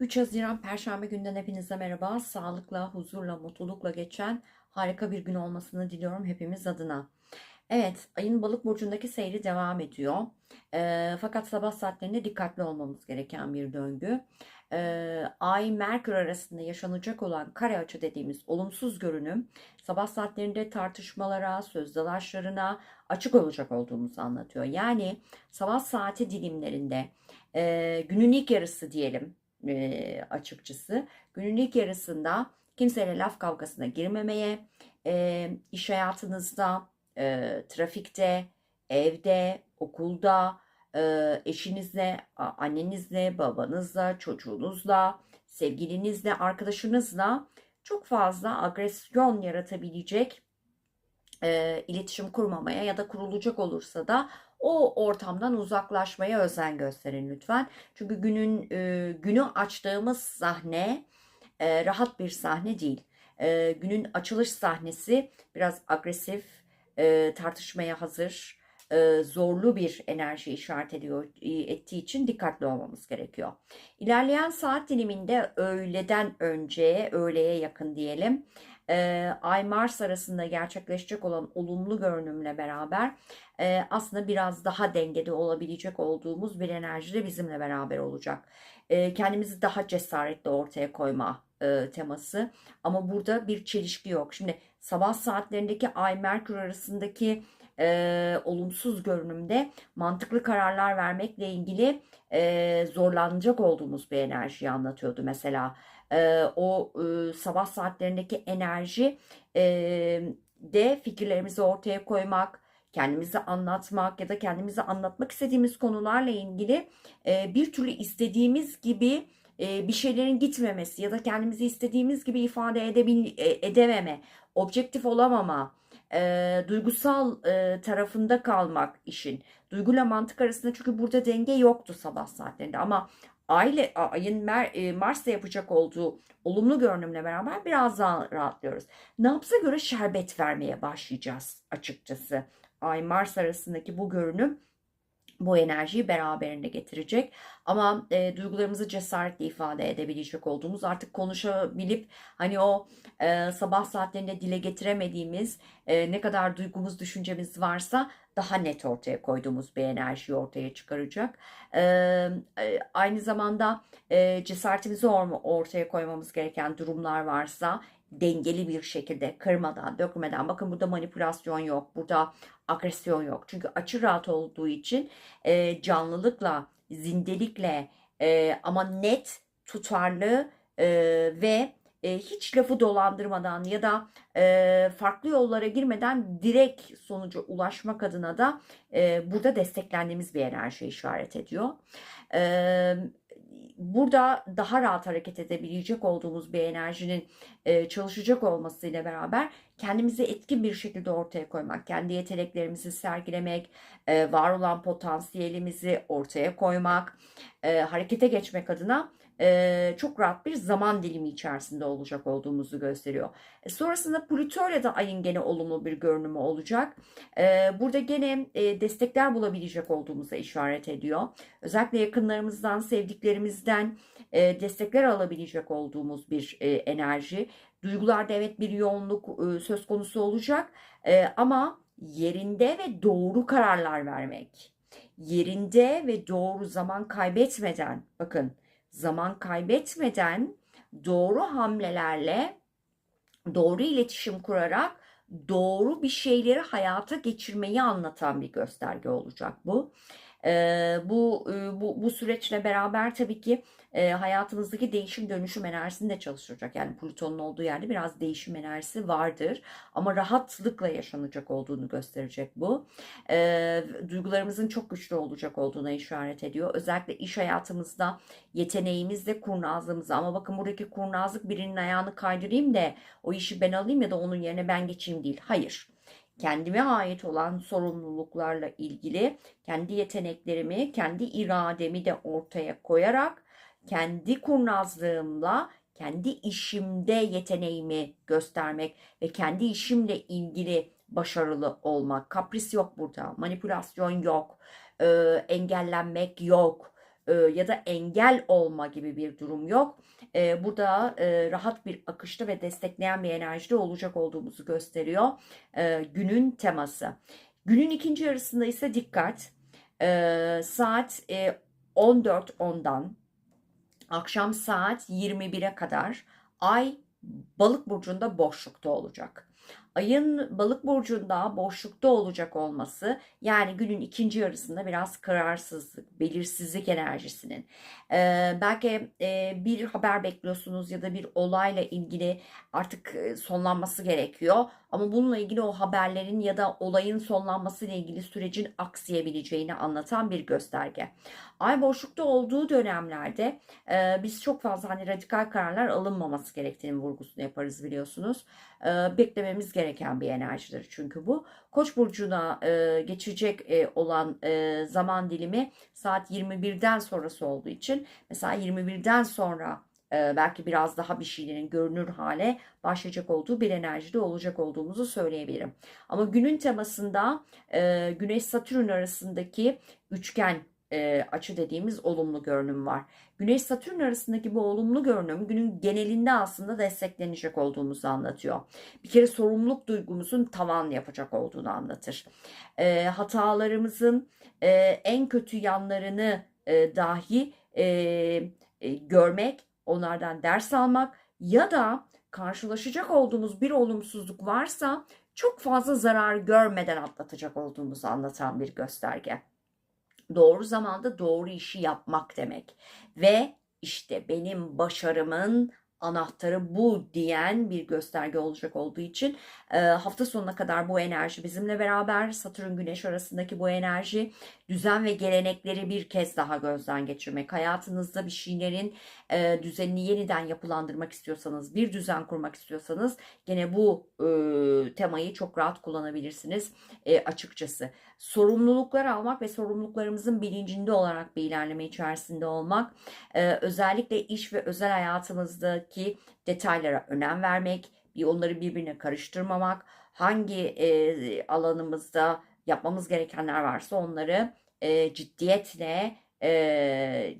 3 Haziran Perşembe günden hepinize merhaba. Sağlıkla, huzurla, mutlulukla geçen harika bir gün olmasını diliyorum hepimiz adına. Evet, ayın balık burcundaki seyri devam ediyor. Ee, fakat sabah saatlerinde dikkatli olmamız gereken bir döngü. Ee, Ay Merkür arasında yaşanacak olan kare açı dediğimiz olumsuz görünüm sabah saatlerinde tartışmalara, söz dalaşlarına açık olacak olduğumuzu anlatıyor. Yani sabah saati dilimlerinde e, günün ilk yarısı diyelim e, açıkçası. Günün ilk yarısında kimseyle laf kavgasına girmemeye, e, iş hayatınızda, e, trafikte, evde, okulda, e, eşinizle, annenizle, babanızla, çocuğunuzla, sevgilinizle, arkadaşınızla çok fazla agresyon yaratabilecek e, iletişim kurmamaya ya da kurulacak olursa da o ortamdan uzaklaşmaya özen gösterin lütfen. Çünkü günün e, günü açtığımız sahne e, rahat bir sahne değil. E, günün açılış sahnesi biraz agresif, e, tartışmaya hazır, e, zorlu bir enerji işaret ediyor ettiği için dikkatli olmamız gerekiyor. İlerleyen saat diliminde öğleden önce, öğleye yakın diyelim, Ay Mars arasında gerçekleşecek olan olumlu görünümle beraber aslında biraz daha dengede olabilecek olduğumuz bir enerji de bizimle beraber olacak. Kendimizi daha cesaretli ortaya koyma teması ama burada bir çelişki yok. Şimdi sabah saatlerindeki Ay Merkür arasındaki e, olumsuz görünümde mantıklı kararlar vermekle ilgili e, zorlanacak olduğumuz bir enerjiyi anlatıyordu mesela. E, o e, sabah saatlerindeki enerji e, de fikirlerimizi ortaya koymak, kendimizi anlatmak ya da kendimizi anlatmak istediğimiz konularla ilgili e, bir türlü istediğimiz gibi bir şeylerin gitmemesi ya da kendimizi istediğimiz gibi ifade edebil, e, edememe, objektif olamama, e, duygusal e, tarafında kalmak işin. Duyguyla mantık arasında çünkü burada denge yoktu sabah saatlerinde ama Ay ayın Mer, e, Mars'ta yapacak olduğu olumlu görünümle beraber biraz daha rahatlıyoruz. Nabza göre şerbet vermeye başlayacağız açıkçası. Ay Mars arasındaki bu görünüm bu enerjiyi beraberinde getirecek. Ama e, duygularımızı cesaretle ifade edebilecek olduğumuz artık konuşabilip hani o e, sabah saatlerinde dile getiremediğimiz e, ne kadar duygumuz, düşüncemiz varsa daha net ortaya koyduğumuz bir enerjiyi ortaya çıkaracak. E, e, aynı zamanda e, cesaretimizi or- ortaya koymamız gereken durumlar varsa dengeli bir şekilde kırmadan, dökmeden bakın burada manipülasyon yok, burada agresyon yok. Çünkü açı rahat olduğu için e, canlılıkla, zindelikle e, ama net, tutarlı e, ve e, hiç lafı dolandırmadan ya da e, farklı yollara girmeden direkt sonuca ulaşmak adına da e, burada desteklendiğimiz bir enerji işaret ediyor. E, burada daha rahat hareket edebilecek olduğumuz bir enerjinin e, çalışacak olmasıyla beraber kendimizi etkin bir şekilde ortaya koymak, kendi yeteneklerimizi sergilemek, e, var olan potansiyelimizi ortaya koymak, e, harekete geçmek adına e, çok rahat bir zaman dilimi içerisinde olacak olduğumuzu gösteriyor. E, sonrasında Plüto ile ayın gene olumlu bir görünümü olacak. E, burada gene e, destekler bulabilecek olduğumuza işaret ediyor. Özellikle yakınlarımızdan, sevdiklerimizden e, destekler alabilecek olduğumuz bir e, enerji. Duygularda evet bir yoğunluk e, söz konusu olacak E, ama yerinde ve doğru kararlar vermek. Yerinde ve doğru zaman kaybetmeden bakın zaman kaybetmeden doğru hamlelerle doğru iletişim kurarak doğru bir şeyleri hayata geçirmeyi anlatan bir gösterge olacak bu. Ee, bu, e, bu bu süreçle beraber tabii ki e, hayatımızdaki değişim dönüşüm enerjisini de çalıştıracak. Yani Plüton'un olduğu yerde biraz değişim enerjisi vardır ama rahatlıkla yaşanacak olduğunu gösterecek bu. E, duygularımızın çok güçlü olacak olduğuna işaret ediyor. Özellikle iş hayatımızda yeteneğimizle kurnazlığımızı ama bakın buradaki kurnazlık birinin ayağını kaydırayım da o işi ben alayım ya da onun yerine ben geçeyim değil. Hayır kendime ait olan sorumluluklarla ilgili kendi yeteneklerimi, kendi irademi de ortaya koyarak kendi kurnazlığımla kendi işimde yeteneğimi göstermek ve kendi işimle ilgili başarılı olmak. Kapris yok burada, manipülasyon yok, engellenmek yok, e, ya da engel olma gibi bir durum yok. E, burada e, rahat bir akışta ve destekleyen bir enerjide olacak olduğumuzu gösteriyor günün teması. Günün ikinci yarısında ise dikkat. Saat e, 14.10'dan akşam saat 21'e kadar ay balık burcunda boşlukta olacak. Ayın balık burcunda boşlukta olacak olması yani günün ikinci yarısında biraz kararsızlık, belirsizlik enerjisinin. Ee, belki e, bir haber bekliyorsunuz ya da bir olayla ilgili artık e, sonlanması gerekiyor. Ama bununla ilgili o haberlerin ya da olayın sonlanması ile ilgili sürecin aksayabileceğini anlatan bir gösterge. Ay boşlukta olduğu dönemlerde e, biz çok fazla hani radikal kararlar alınmaması gerektiğini vurgusunu yaparız biliyorsunuz. E, beklememiz gereken bir enerjidir çünkü bu. Koç burcuna e, geçecek e, olan e, zaman dilimi saat 21'den sonrası olduğu için mesela 21'den sonra e, belki biraz daha bir şeylerin görünür hale başlayacak olduğu bir enerjide olacak olduğumuzu söyleyebilirim. Ama günün temasında e, Güneş Satürn arasındaki üçgen e, açı dediğimiz olumlu görünüm var. Güneş Satürn arasındaki bu olumlu görünüm günün genelinde aslında desteklenecek olduğumuzu anlatıyor. Bir kere sorumluluk duygumuzun tavan yapacak olduğunu anlatır. E, hatalarımızın e, en kötü yanlarını e, dahi e, e, görmek, onlardan ders almak ya da karşılaşacak olduğumuz bir olumsuzluk varsa çok fazla zarar görmeden atlatacak olduğumuzu anlatan bir gösterge doğru zamanda doğru işi yapmak demek. Ve işte benim başarımın anahtarı bu diyen bir gösterge olacak olduğu için e, hafta sonuna kadar bu enerji bizimle beraber Satürn Güneş arasındaki bu enerji düzen ve gelenekleri bir kez daha gözden geçirmek hayatınızda bir şeylerin e, düzenini yeniden yapılandırmak istiyorsanız bir düzen kurmak istiyorsanız gene bu e, temayı çok rahat kullanabilirsiniz e, açıkçası. Sorumluluklar almak ve sorumluluklarımızın bilincinde olarak bir ilerleme içerisinde olmak e, özellikle iş ve özel hayatımızdaki detaylara önem vermek bir onları birbirine karıştırmamak hangi e, alanımızda yapmamız gerekenler varsa onları e, ciddiyetle e,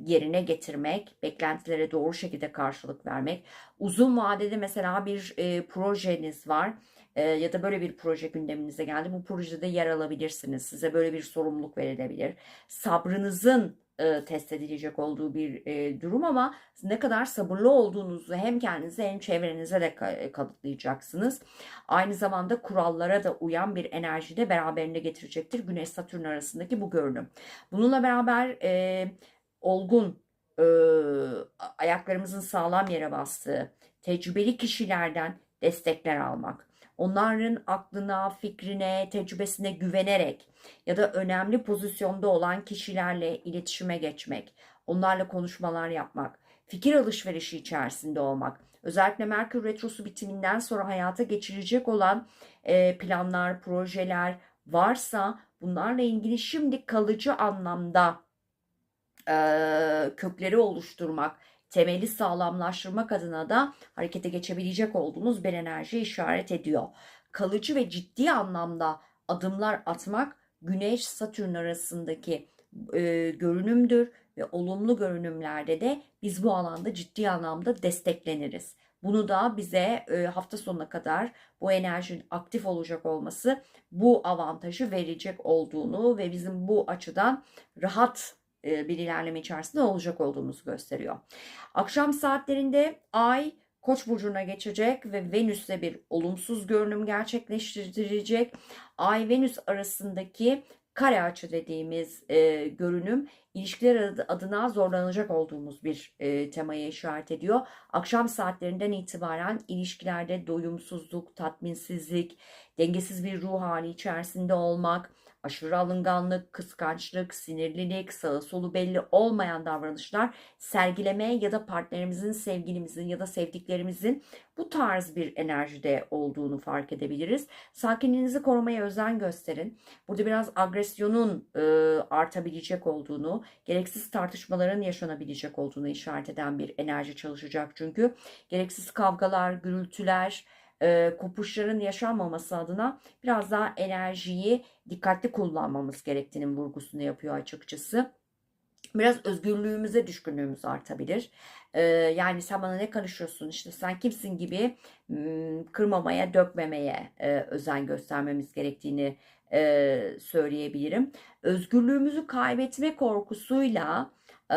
yerine getirmek, beklentilere doğru şekilde karşılık vermek. Uzun vadede mesela bir e, projeniz var e, ya da böyle bir proje gündeminize geldi. Bu projede yer alabilirsiniz. Size böyle bir sorumluluk verilebilir. Sabrınızın e, test edilecek olduğu bir e, durum ama ne kadar sabırlı olduğunuzu hem kendinize hem çevrenize de e, kanıtlayacaksınız. Aynı zamanda kurallara da uyan bir enerji de beraberinde getirecektir Güneş Satürn arasındaki bu görünüm. Bununla beraber e, olgun, e, ayaklarımızın sağlam yere bastığı, tecrübeli kişilerden destekler almak, onların aklına, fikrine, tecrübesine güvenerek ya da önemli pozisyonda olan kişilerle iletişime geçmek, onlarla konuşmalar yapmak, fikir alışverişi içerisinde olmak, özellikle Merkür Retrosu bitiminden sonra hayata geçirecek olan e, planlar, projeler varsa bunlarla ilgili şimdi kalıcı anlamda e, kökleri oluşturmak, temeli sağlamlaştırmak adına da harekete geçebilecek olduğunuz bir enerji işaret ediyor. Kalıcı ve ciddi anlamda adımlar atmak Güneş Satürn arasındaki e, görünümdür ve olumlu görünümlerde de biz bu alanda ciddi anlamda destekleniriz. Bunu da bize e, hafta sonuna kadar bu enerjinin aktif olacak olması bu avantajı verecek olduğunu ve bizim bu açıdan rahat bir ilerleme içerisinde olacak olduğumuzu gösteriyor. Akşam saatlerinde Ay Koç burcuna geçecek ve Venüs'le bir olumsuz görünüm gerçekleştirecek. Ay Venüs arasındaki kare açı dediğimiz e, görünüm ilişkiler adına zorlanacak olduğumuz bir e, temaya işaret ediyor. Akşam saatlerinden itibaren ilişkilerde doyumsuzluk, tatminsizlik, dengesiz bir ruh hali içerisinde olmak, aşırı alınganlık, kıskançlık, sinirlilik, sağı solu belli olmayan davranışlar sergileme ya da partnerimizin, sevgilimizin ya da sevdiklerimizin bu tarz bir enerjide olduğunu fark edebiliriz. Sakinliğinizi korumaya özen gösterin. Burada biraz agresyonun e, artabilecek olduğunu, gereksiz tartışmaların yaşanabilecek olduğunu işaret eden bir enerji çalışacak çünkü. Gereksiz kavgalar, gürültüler, e, kopuşların yaşanmaması adına biraz daha enerjiyi dikkatli kullanmamız gerektiğinin vurgusunu yapıyor açıkçası. Biraz özgürlüğümüze düşkünlüğümüz artabilir. Ee, yani sen bana ne karışıyorsun işte sen kimsin gibi m, kırmamaya, dökmemeye e, özen göstermemiz gerektiğini e, söyleyebilirim. Özgürlüğümüzü kaybetme korkusuyla e,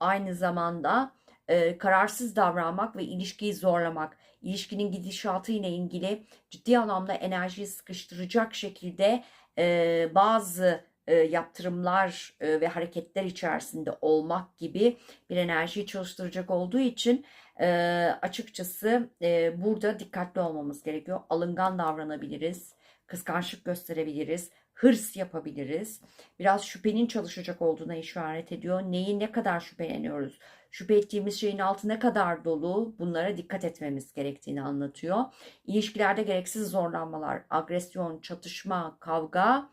aynı zamanda e, kararsız davranmak ve ilişkiyi zorlamak, ilişkinin gidişatı ile ilgili ciddi anlamda enerjiyi sıkıştıracak şekilde e, bazı e, yaptırımlar e, ve hareketler içerisinde olmak gibi bir enerjiyi çalıştıracak olduğu için e, açıkçası e, burada dikkatli olmamız gerekiyor. Alıngan davranabiliriz, kıskançlık gösterebiliriz, hırs yapabiliriz. Biraz şüphenin çalışacak olduğuna işaret ediyor. Neyi ne kadar şüpheleniyoruz? Şüphe ettiğimiz şeyin altı ne kadar dolu? Bunlara dikkat etmemiz gerektiğini anlatıyor. İlişkilerde gereksiz zorlanmalar, agresyon, çatışma, kavga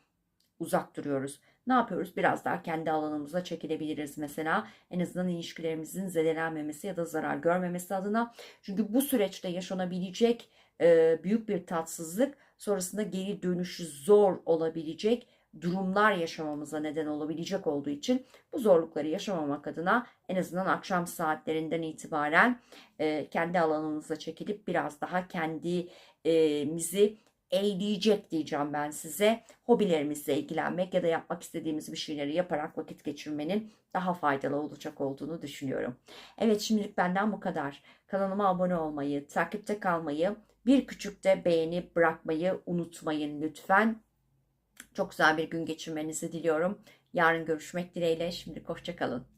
uzak duruyoruz. Ne yapıyoruz? Biraz daha kendi alanımıza çekilebiliriz mesela. En azından ilişkilerimizin zedelenmemesi ya da zarar görmemesi adına. Çünkü bu süreçte yaşanabilecek e, büyük bir tatsızlık sonrasında geri dönüşü zor olabilecek durumlar yaşamamıza neden olabilecek olduğu için bu zorlukları yaşamamak adına en azından akşam saatlerinden itibaren e, kendi alanımıza çekilip biraz daha kendimizi eğleyecek diyeceğim ben size. Hobilerimizle ilgilenmek ya da yapmak istediğimiz bir şeyleri yaparak vakit geçirmenin daha faydalı olacak olduğunu düşünüyorum. Evet şimdilik benden bu kadar. Kanalıma abone olmayı, takipte kalmayı, bir küçük de beğeni bırakmayı unutmayın lütfen. Çok güzel bir gün geçirmenizi diliyorum. Yarın görüşmek dileğiyle. Şimdilik hoşçakalın.